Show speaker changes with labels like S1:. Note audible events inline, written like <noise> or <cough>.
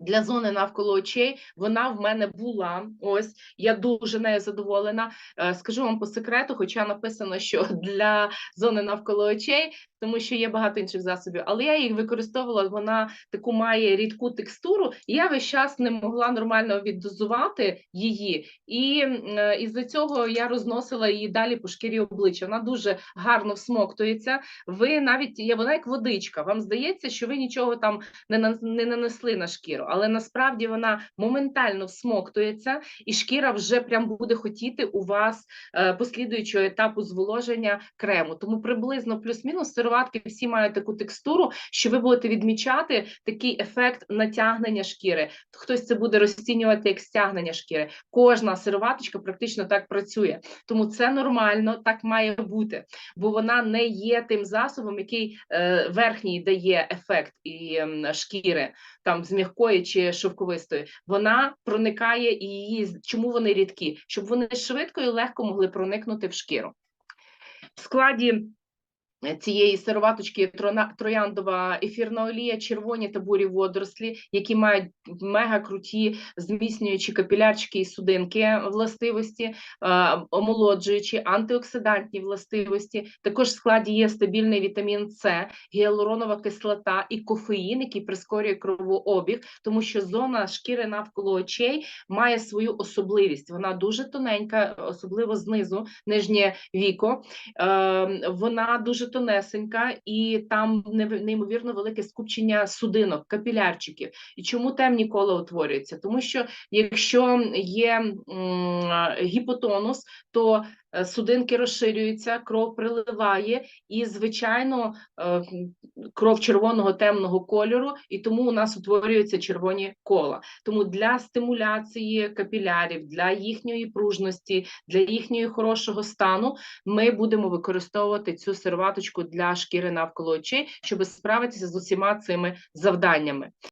S1: для зони навколо очей. Вона в мене була. Ось я дуже нею задоволена. Е, Скажу вам по секрету, хоча написано, що <laughs> для зони навколо очей, тому що є багато інших засобів, але я їх використовувала. Вона таку має рідку текстуру, і я весь час не могла нормально віддозувати її. І е, із-за цього я розносила її далі по шкірі обличчя. Вона дуже гарно всмоктується. Ви навіть вона як водичка. Вам здається, що ви нічого там не нанесли на шкіру, але насправді вона моментально всмоктується, і шкіра вже прям буде хотіти у вас е, послідуючого етапу зволоження крему. Тому приблизно плюс-мінус сироватки всі мають таку текстуру, що ви будете відмічати такий ефект натягнення шкіри. Хтось це буде розцінювати як стягнення шкіри. Кожна сироваточка практично так працює. Тому це нормально, так має бути, бо вона не є тим засобом, який е, верхній дає ефект і ем, шкіри, там з м'якої чи шовковистої. Вона проникає і її чому вони рідкі, щоб вони швидко і легко могли проникнути в шкіру. В складі е, цієї сироваточки трояндова ефірна олія, червоні та бурі водорослі, які мають мега круті зміцнюючі капілярчики і судинки властивості, е, омолоджуючі, антиоксидантні властивості. Також в складі є стабільний вітамін С, гіалуронова кислота і кофеїн, який прискорює кровообіг, тому що зона шкіри навколо очей має свою особливість. Вона дуже тоненька, особливо знизу, нижнє віко. Е, вона дуже тонесенька, і там неймовірно велике скупчення судинок, капілярчиків. І чому темні кола утворюються? Тому що якщо є гіпотонус, то е, судинки розширюються, кров приливає, і звичайно е, кров червоного темного кольору, і тому у нас утворюються червоні кола. Тому для стимуляції капілярів, для їхньої пружності, для їхньої хорошого стану ми будемо використовувати цю сироваточку для шкіри навколо очей, щоб справитися з усіма цими завданнями.